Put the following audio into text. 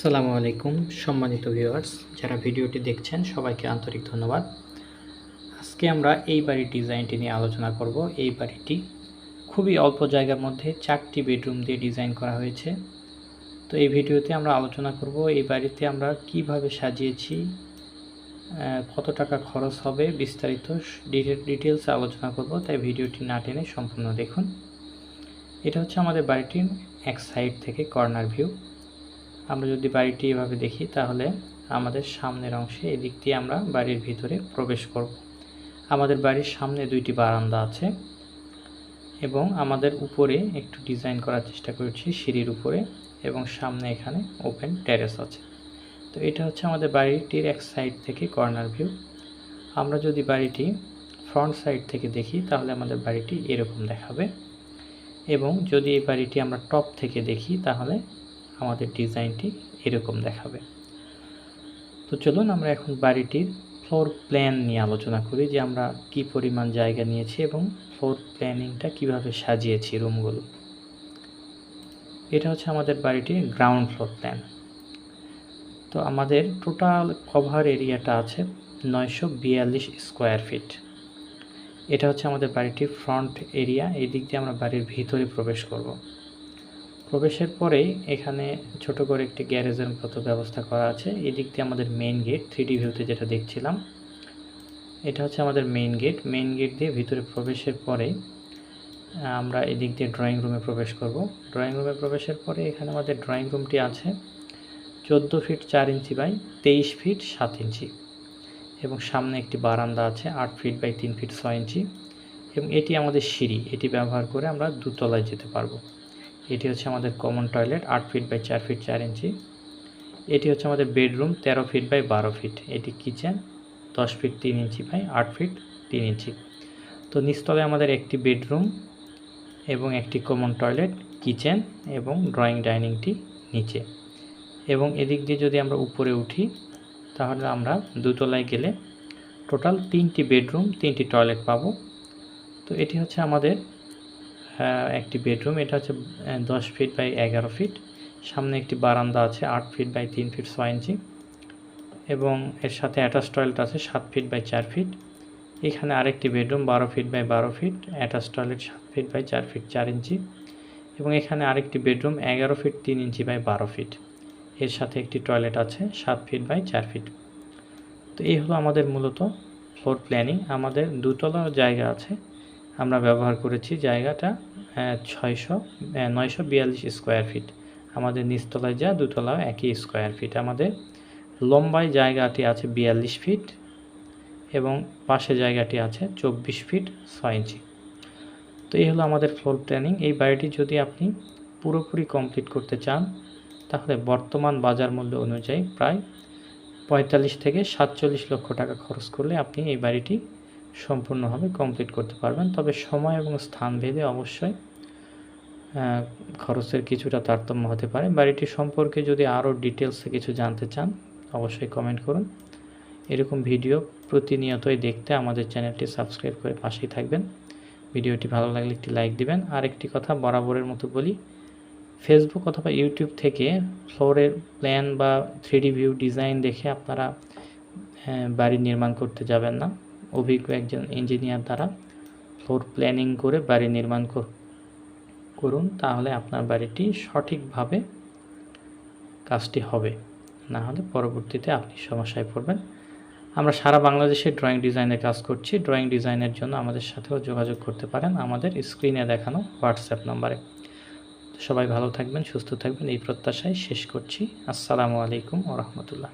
আসসালামু আলাইকুম, সম্মানিত ভিউয়ার্স যারা ভিডিওটি দেখছেন, সবাইকে আন্তরিক ধন্যবাদ। আজকে আমরা এই বাড়ির ডিজাইনটি নিয়ে আলোচনা করব। এই বাড়িটি খুবই অল্প জায়গার মধ্যে চারটি বেডরুম দিয়ে ডিজাইন করা হয়েছে। তো এই ভিডিওতে আমরা আলোচনা করব এই বাড়িতে আমরা কীভাবে সাজিয়েছি কত টাকা খরচ হবে বিস্তারিত ডিটেলসে আলোচনা করব, তাই ভিডিওটি না টেনে সম্পূর্ণ দেখুন। এটা হচ্ছে আমাদের বাড়িটির এক সাইড থেকে কর্নার ভিউ। আমরা যদি বাড়িটি এভাবে দেখি, তাহলে আমাদের সামনের অংশে এদিক দিয়ে আমরা বাড়ির ভিতরে প্রবেশ করব। আমাদের বাড়ির সামনে দুইটি বারান্দা আছে এবং আমাদের উপরে একটু ডিজাইন করার চেষ্টা করেছি সিঁড়ির উপরে এবং সামনে এখানে ওপেন টেরেস আছে। তো এটা হচ্ছে আমাদের বাড়িটির এক সাইড থেকে কর্নার ভিউ। আমরা যদি বাড়িটি ফ্রন্ট সাইড থেকে দেখি, তাহলে আমাদের বাড়িটি এরকম দেখাবে। এবং যদি এই বাড়িটি আমরা টপ থেকে দেখি, তাহলে আমাদের ডিজাইনটি এরকম দেখাবে। তো চলুন আমরা এখন বাড়িটির ফ্লোর প্ল্যান নিয়ে আলোচনা করি যে আমরা কি পরিমাণ জায়গা নিয়েছি এবং ফ্লোর প্ল্যানিংটা কীভাবে সাজিয়েছি রুমগুলো। এটা হচ্ছে আমাদের বাড়িটির গ্রাউন্ড ফ্লোর প্ল্যান তো আমাদের টোটাল কভার এরিয়াটা আছে নয়শো বিয়াল্লিশ স্কোয়ার ফিট এটা হচ্ছে আমাদের বাড়িটির ফ্রন্ট এরিয়া এই দিক দিয়ে আমরা বাড়ির ভিতরে প্রবেশ করব। প্রবেশের পরেই এখানে ছোট করে একটি গ্যারেজের মতো ব্যবস্থা করা আছে। এদিক দিয়ে আমাদের মেইন গেট থ্রি ডি ভিউতে যেটা দেখছিলাম, এটা হচ্ছে আমাদের মেইন গেট মেইন গেট দিয়ে ভিতরে প্রবেশের পরে আমরা এদিক দিয়ে ড্রয়িং রুমে প্রবেশ করব। ড্রয়িং রুমে প্রবেশের পরে এখানে আমাদের ড্রয়িং রুমটি আছে চোদ্দ ফিট চার ইঞ্চি বাই তেইশ ফিট সাত ইঞ্চি এবং সামনে একটি বারান্দা আছে আট ফিট বাই তিন ফিট ছয় ইঞ্চি এবং এটি আমাদের সিঁড়ি। এটি ব্যবহার করে আমরা দুতলায় যেতে পারব। এটি হচ্ছে আমাদের কমন টয়লেট আট ফিট বাই চার ফিট চার ইঞ্চি। এটি হচ্ছে আমাদের বেডরুম তেরো ফিট বাই বারো ফিট এটি কিচেন দশ ফিট তিন ইঞ্চি বাই আট ফিট তিন ইঞ্চি। তো নিচতলায় আমাদের একটি বেডরুম এবং একটি কমন টয়লেট কিচেন এবং ড্রয়িং ডাইনিংটি নিচে। এবং এদিক দিয়ে যদি আমরা উপরে উঠি, তাহলে আমরা দুতলায় গেলে টোটাল তিনটি বেডরুম তিনটি টয়লেট পাবো। তো এটি হচ্ছে আমাদের একটি বেডরুম, এটা হচ্ছে দশ ফিট বাই এগারো ফিট। সামনে একটি বারান্দা আছে, আট ফিট বাই তিন ফিট ছয় ইঞ্চি। এবং এর সাথে অ্যাটাচ টয়লেট আছে, সাত ফিট বাই চার ফিট। এখানে আরেকটি বেডরুম, বারো ফিট বাই বারো ফিট। অ্যাটাচ টয়লেট সাত ফিট বাই চার ফিট চার ইঞ্চি। এবং এখানে আরেকটি বেডরুম, এগারো ফিট তিন ইঞ্চি বাই বারো ফিট। এর সাথে একটি টয়লেট আছে, সাত ফিট বাই চার ফিট। তো এই হলো আমাদের মূলত ফ্লোর প্ল্যানিং আমাদের দুতলা জায়গা আছে। আমরা ব্যবহার করেছি জায়গাটা ছয়শো নয়শো বিয়াল্লিশ স্কোয়ার ফিট আমাদের নিচতলায় যা দুতলা একই স্কোয়ার ফিট আমাদের লম্বায় জায়গাটি আছে বিয়াল্লিশ ফিট এবং পাশে জায়গাটি আছে চব্বিশ ফিট ছয় ইঞ্চি তো এই হলো আমাদের ফ্লোর প্ল্যানিং এই বাড়িটি যদি আপনি পুরোপুরি কমপ্লিট করতে চান, তাহলে বর্তমান বাজার মূল্য অনুযায়ী প্রায় পঁয়তাল্লিশ থেকে সাতচল্লিশ লক্ষ টাকা খরচ করলে আপনি এই বাড়িটি সম্পূর্ণভাবে কমপ্লিট করতে পারবেন। তবে সময় এবং স্থান ভেদে অবশ্যই খরচের কিছুটা তারতম্য হতে পারে। বাড়িটি সম্পর্কে যদি আরও ডিটেলসে কিছু জানতে চান, অবশ্যই কমেন্ট করুন। এরকম ভিডিও প্রতিনিয়তই দেখতে আমাদের চ্যানেলটি সাবস্ক্রাইব করে পাশেই থাকবেন। ভিডিওটি ভালো লাগলে একটি লাইক দিবেন। আর একটি কথা বরাবরের মতো বলি ফেসবুক অথবা ইউটিউব থেকে ফ্লোরের প্ল্যান বা থ্রিডি ভিউ ডিজাইন দেখে আপনারা বাড়ি নির্মাণ করতে যাবেন না। অভিজ্ঞ একজন ইঞ্জিনিয়ার দ্বারা ফ্লোর প্ল্যানিং করে বাড়ি নির্মাণ কর- করুন, তাহলে আপনার বাড়িটি সঠিকভাবে কাজটি হবে। না হলে পরবর্তীতে আপনি সমস্যায় পড়বেন। আমরা সারা বাংলাদেশে ড্রয়িং ডিজাইনের কাজ করছি। ড্রয়িং ডিজাইনের জন্য আমাদের সাথেও যোগাযোগ করতে পারেন আমাদের স্ক্রিনে দেখানো হোয়াটসঅ্যাপ নম্বরে। সবাই ভালো থাকবেন, সুস্থ থাকবেন, এই প্রত্যাশায় শেষ করছি। আসসালামু আলাইকুম ও রহমতুল্লাহ।